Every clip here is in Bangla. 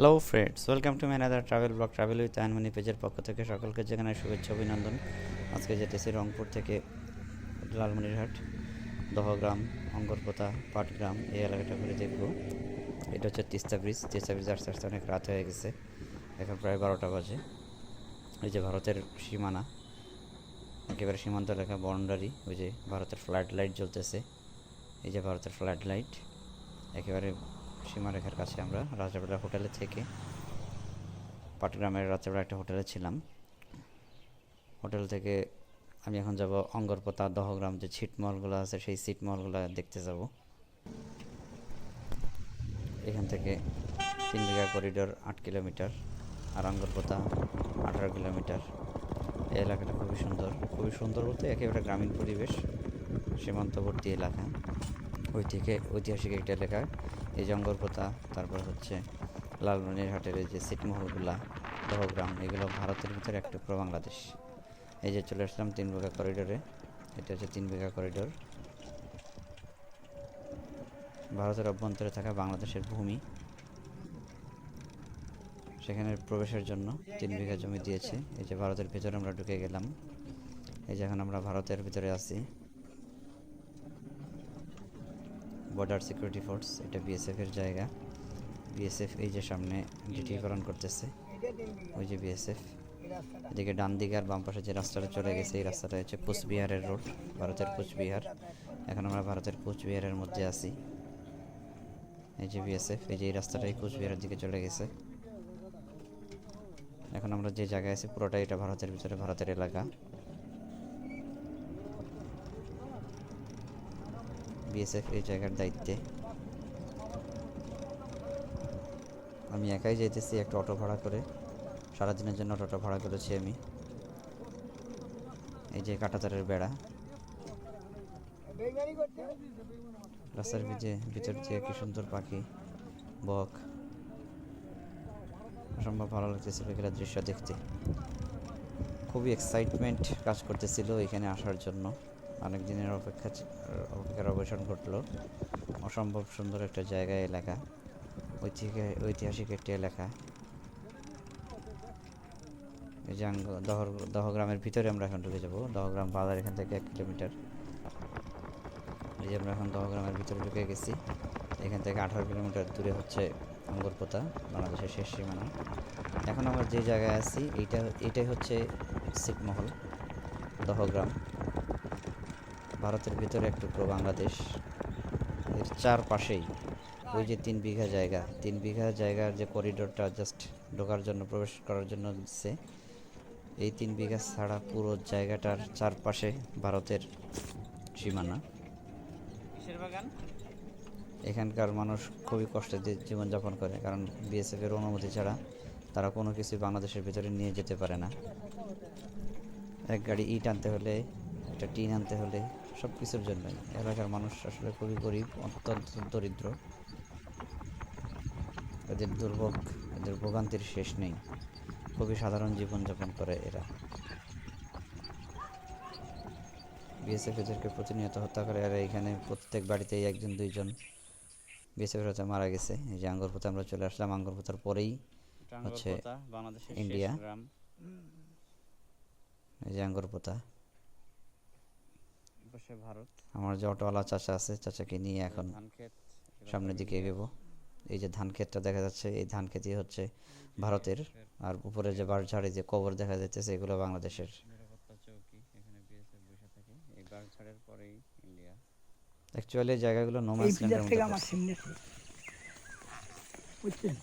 Hello friends welcome to ম্যানাদার travel blog travel with Anmoni পেজের পক্ষ থেকে সকলকে যেখানে শুভেচ্ছা, অভিনন্দন। আজকে যেতেছি রংপুর থেকে লালমনিরহাট, দহগ্রাম, অঙ্গরপোতা, পাটগ্রাম, এই এলাকাটা ঘুরে দেখব। এটা হচ্ছে তিস্তা ব্রিজ তিস্তা ব্রিজ আস্তে আস্তে অনেক রাত হয়ে গেছে, এখন প্রায় বারোটা বাজে। এই যে ভারতের সীমানা, একেবারে সীমান্ত এলাকা বাউন্ডারি ওই যে ভারতের ফ্লাড লাইট জ্বলতেছে। এই যে ভারতের ফ্লাড লাইট একেবারে সীমারেখার কাছে আমরা রাজাবেলা হোটেলে থেকে পাটগ্রামের রাজাবেলা একটা হোটেলে ছিলাম। হোটেল থেকে আমি এখন যাব অঙ্গরপোতা, দহগ্রাম, যে ছিটমহলগুলো আছে, সেই ছিটমহলগুলো দেখতে যাব। এখান থেকে তিন বিঘা করিডোর আট কিলোমিটার আর অঙ্গরপোতা আঠারো কিলোমিটার। এই এলাকাটা খুবই সুন্দর। খুবই সুন্দর বলতে একেবারে গ্রামীণ পরিবেশ, সীমান্তবর্তী এলাকা। ঐতিহাসিক ঐতিহাসিক একটা এলাকা। এই জঙ্গলপোতা তারপর হচ্ছে লালমনিরহাটের এই যে ছিটমহলগুলা দহগ্রাম এগুলো ভারতের ভিতরে একটা টুকরো বাংলাদেশ। এই যে চলে আসলাম তিন বিঘা করিডোরে এটা হচ্ছে তিন বিঘা করিডোর ভারতের অভ্যন্তরে থাকা বাংলাদেশের ভূমি। সেখানে প্রবেশের জন্য তিন বিঘা জমি দিয়েছে। এই যে ভারতের ভিতরে আমরা ঢুকে গেলাম। এই যে এখন আমরা ভারতের ভিতরে আছি। বর্ডার সিকিউরিটি ফোর্স এটা বিএসএফ এর জায়গা। বিএসএফ এই যে সামনে ডিটিকরণ করতেছে, ওই যে বিএসএফ এদিকে ডান দিকে আর বাম পাশে যে রাস্তাটা চলে গেছে, এই রাস্তাটা হচ্ছে কোচবিহারের রোড ভারতের কোচবিহার। এখন আমরা ভারতের কোচবিহারের মধ্যে আছি। এই যে বিএসএফ এই যে এই রাস্তাটাই কোচবিহারের দিকে চলে গেছে। এখন আমরা যে জায়গায় আছি, পুরোটাই এটা ভারতের ভিতরে, ভারতের এলাকা। বিএসএফ এই জায়গার দায়িত্বে। আমি একাই যেতেছি একটা অটো ভাড়া করে। সারাদিনের জন্য অটোটা ভাড়া করেছি আমি। এই যে কাটাতারের বেড়া। রাস্তার ভিজে, ভিতর দিয়ে কি সুন্দর পাখি, বক। অসম্ভব ভালো লাগতেছে বিকেলের দৃশ্য দেখতে। খুবই এক্সাইটমেন্ট কাজ করতেছিল এখানে আসার জন্য। অনেক দিনের অপেক্ষা অপেক্ষার অবসান ঘটলো। অসম্ভব সুন্দর একটা জায়গা এলাকা। ঐতিহাসিক ঐতিহাসিক একটি এলাকা। আঙ্গ- দহর দহগ্রামের ভিতরে আমরা এখন ঢুকে যাব। দহগ্রাম বাজার এখান থেকে এক কিলোমিটার। এই যে আমরা এখন দহগ্রামের ভিতরে ঢুকে গেছি। এখান থেকে আঠারো কিলোমিটার দূরে হচ্ছে অঙ্গরপোতা, বাংলাদেশের শেষ সীমানা। এখন আমরা যে জায়গায় আছি, এইটা এটাই হচ্ছে ছিটমহল দহগ্রাম। ভারতের ভিতরে এক টুকরো বাংলাদেশ এর চারপাশেই ওই যে তিন বিঘা জায়গা তিন বিঘা জায়গার যে করিডোরটা জাস্ট ঢোকার জন্য প্রবেশ করার জন্য দিচ্ছে এই তিন বিঘা ছাড়া পুরো জায়গাটার চারপাশে ভারতের সীমানা। এখানকার মানুষ খুবই কষ্টে জীবনযাপন করে কারণ বিএসএফ এর অনুমতি ছাড়া তারা কোনো কিছু বাংলাদেশের ভিতরে নিয়ে যেতে পারে না। এক গাড়ি ইট আনতে হলে একটা টিন আনতে হলে সব কিছুর জন্যই। এলাকার মানুষ আসলে খুবই গরিব অত্যন্ত দরিদ্র। এদের দুর্ভোগ এদের ভোগান্তির শেষ নেই। খুবই সাধারণ জীবনযাপন করে এরা। বিএসএফ এদেরকে প্রতিনিয়ত হত্যা করে। আর এখানে প্রত্যেক বাড়িতেই একজন দুইজন বিএসএফ হচ্ছে মারা গেছে। এই যে আঙ্গরপোতা আমরা চলে আসলাম আঙ্গরপোতার পরেই হচ্ছে বাংলাদেশের ইন্ডিয়া। এই যে আঙ্গরপোতা পাশে ভারত। আমার যে অটোওয়ালা চাচা আছে চাচাকে নিয়ে এখন ক্ষেত সামনের দিকে এগোবো। এই যে ধান ক্ষেতটা দেখা যাচ্ছে এই ধান ক্ষেতই হচ্ছে ভারতের। আর উপরে যে বাঁশঝাড়ে যে কবর দেখা যাচ্ছে এগুলো বাংলাদেশের। নিরাপত্তা চৌকি এখানে বিএসএফ বসে থাকে। এই বাগছাড়ের পরেই ইন্ডিয়া। অ্যাকচুয়ালি জায়গাগুলো পিলার ল্যান্ডের মতো বুঝছেন?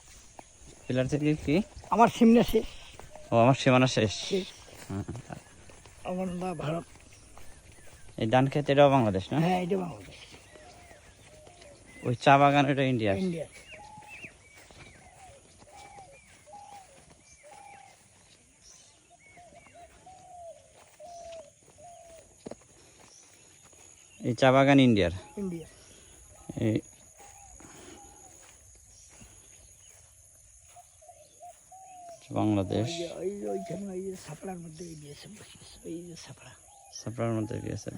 পিলার থেকে কি? আমার সিমনে শেষ। ও আমার সীমানা শেষ। শেষ। আমার না ভারত। এই ডান ক্ষেত এটাও বাংলাদেশ না? হ্যাঁ এটা বাংলাদেশ। ওই চা বাগান এটা ইন্ডিয়া ইন্ডিয়া। এই চা বাগান ইন্ডিয়ার? ইন্ডিয়া। এই বাংলাদেশ। ওই ওইখানে ওই সাপড়ার মধ্যে দিয়েছে ওই সাপড়া সাপড়ার মধ্যে গিয়েছে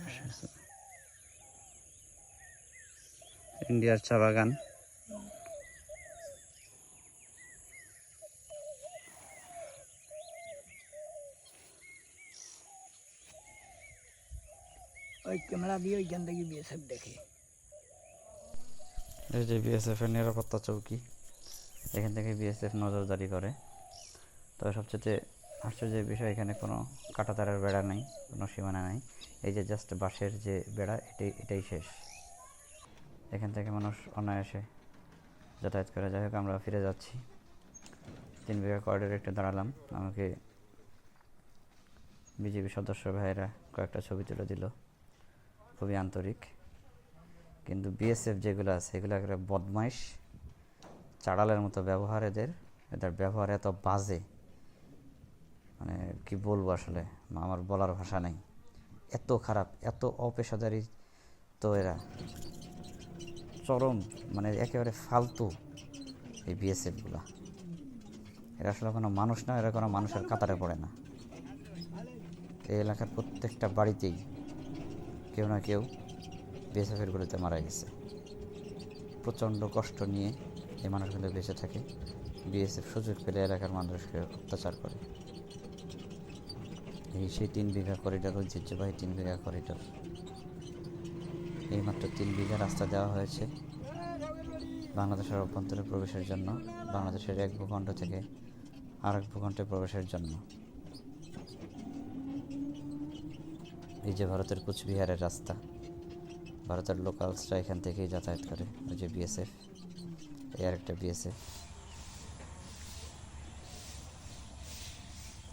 ইন্ডিয়ার চা বাগান। ওই ক্যামেরা বিএসএফ যে নিরাপত্তা চৌকি এখান থেকে বিএসএফ নজরদারি করে। তবে সবচেয়ে আশ্চর্যের বিষয়, এখানে কোনো কাঁটাতারের বেড়া নেই, কোনো সীমানা নেই। এই যে জাস্ট বাঁশের যে বেড়া এটাই এটাই শেষ। এখান থেকে মানুষ অনায়াসে যাতায়াত করে। যাই হোক, আমরা ফিরে যাচ্ছি। তিন বিঘা করিডোরে একটু দাঁড়ালাম। আমাকে বিজেপি সদস্য ভাইয়েরা কয়েকটা ছবি তুলে দিল। খুবই আন্তরিক। কিন্তু বিএসএফ যেগুলো আছে, এগুলো একটা বদমাইশ, চাড়ালের মতো ব্যবহার এদের। এদের ব্যবহার এত বাজে। মানে কি বলব আসলে? আমার বলার ভাষা নেই। এত খারাপ, এত অপেশাদারি তো এরা। চরম মানে একেবারে ফালতু এই বিএসএফগুলা এরা আসলে কোনো মানুষ না, এরা কোনো মানুষের কাতারে পড়ে না। এই এলাকার প্রত্যেকটা বাড়িতেই কেউ না কেউ বিএসএফের গুলিতে মারা গেছে। প্রচণ্ড কষ্ট নিয়ে এই মানুষগুলো বেঁচে থাকে। বিএসএফ সুযোগ পেলে এলাকার মানুষকে অত্যাচার করে। এই সেই তিন বিঘা করিডোর ঐতিহ্যবাহী তিন বিঘা করিডোর এইমাত্র তিন বিঘা রাস্তা দেওয়া হয়েছে বাংলাদেশের অভ্যন্তরে প্রবেশের জন্য, বাংলাদেশের এক ভূখণ্ড থেকে আরেক ভূখণ্ডে প্রবেশের জন্য। এই যে ভারতের কুচবিহারের রাস্তা, ভারতের লোকালসরা এখান থেকেই যাতায়াত করে, ওই যে বিএসএফ এই আরেকটা বিএসএফ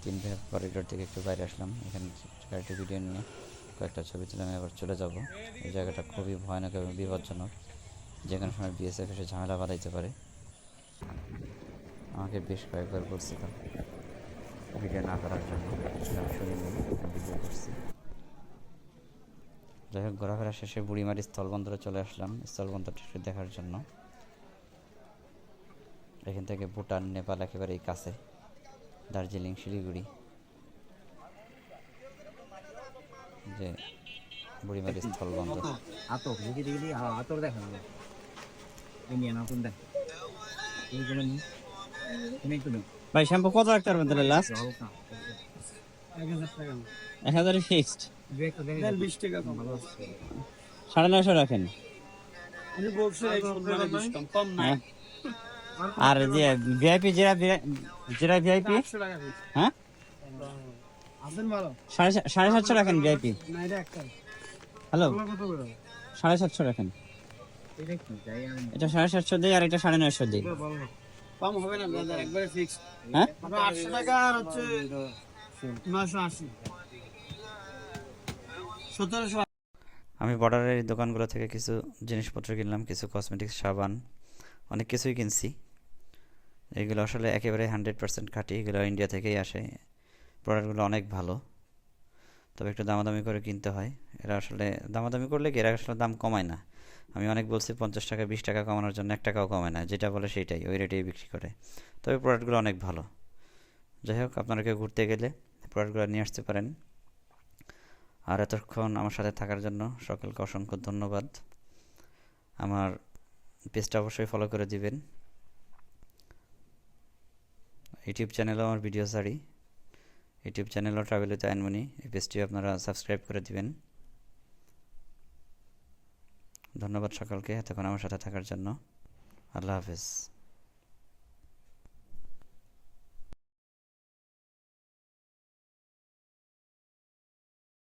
তিন ভাগ করিডোর থেকে একটু বাইরে আসলাম। এখানে কয়েকটা ভিডিও নিয়ে কয়েকটা ছবি তুলে আমি আবার চলে যাব। এই জায়গাটা খুবই ভয়ানক এবং বিপজ্জনক। যেখানে সময় বিএসএফ এসে ঝামেলা বাঁধাইতে পারে। আমাকে বেশ কয়েকবার বলছিল ভিডিও না করার জন্য। আমি শুনিনি ভিডিও করছি। যাই হোক, ঘোরাফেরা শেষে বুড়িমারি স্থলবন্দরে চলে আসলাম। স্থলবন্দরটা একটু দেখার জন্য। এখান থেকে ভুটান, নেপাল একেবারেই কাছে। দার্জিলিং শিলিগুড়ি। যে বুড়িমারি স্থলবন্দর আতক দেখি দেখি দেখি আতর দেখো না। ইন্ডিয়ান আতর দেখ এই করে নি তুমি একটু ভাই শ্যাম্পু কত রাখতে পারবেন তাহলে লাস্ট এক হাজার ফিক্সড বিশ টাকা সাড়ে নয়শো রাখেন। উনি বলছে কম হ্যাঁ। আর যে ভিআইপি যেটা যেটা ভিআইপি হ্যাঁ? সাড়ে সা- সাড়ে সাতশো রাখেন ভিআইপি হ্যালো? সাড়ে সাতশো রাখেন। এটা আমি সাড়ে সাতশো দিই আর এটা সাড়ে নয়শো দিই। কম হবে না দাদা একবারে ফিক্স হ্যাঁ? টাকা আর হচ্ছে আমি বর্ডারের এই দোকানগুলো থেকে কিছু জিনিসপত্র কিনলাম কিছু কসমেটিক্স সাবান অনেক কিছুই কিনছি। এগুলো আসলে একেবারে হান্ড্রেড পার্সেন্ট খাঁটি, এগুলো ইন্ডিয়া থেকেই আসে। প্রোডাক্টগুলো অনেক ভালো, তবে একটু দামাদামি করে কিনতে হয়। এরা আসলে দামাদামি করলে কি, এরা আসলে দাম কমায় না। আমি অনেক বলছি পঞ্চাশ টাকা, বিশ টাকা কমানোর জন্য এক টাকাও কমায় না, যেটা বলে সেইটাই, ওই রেটেই বিক্রি করে। তবে প্রোডাক্টগুলো অনেক ভালো। যাই হোক, আপনারা কেউ ঘুরতে গেলে প্রোডাক্টগুলো নিয়ে আসতে পারেন। আর এতক্ষণ আমার সাথে থাকার জন্য সকলকে অসংখ্য ধন্যবাদ। আমার পেজটা অবশ্যই ফলো করে দিবেন। ইউটিউব চ্যানেলেও আমার ভিডিও ছাড়ি ইউটিউব চ্যানেলও ট্রাভেল উইথ আইনমণি এই পেজটিও আপনারা সাবস্ক্রাইব করে দিবেন। ধন্যবাদ সকলকে এতক্ষণ আমার সাথে থাকার জন্য। আল্লাহ হাফেজ।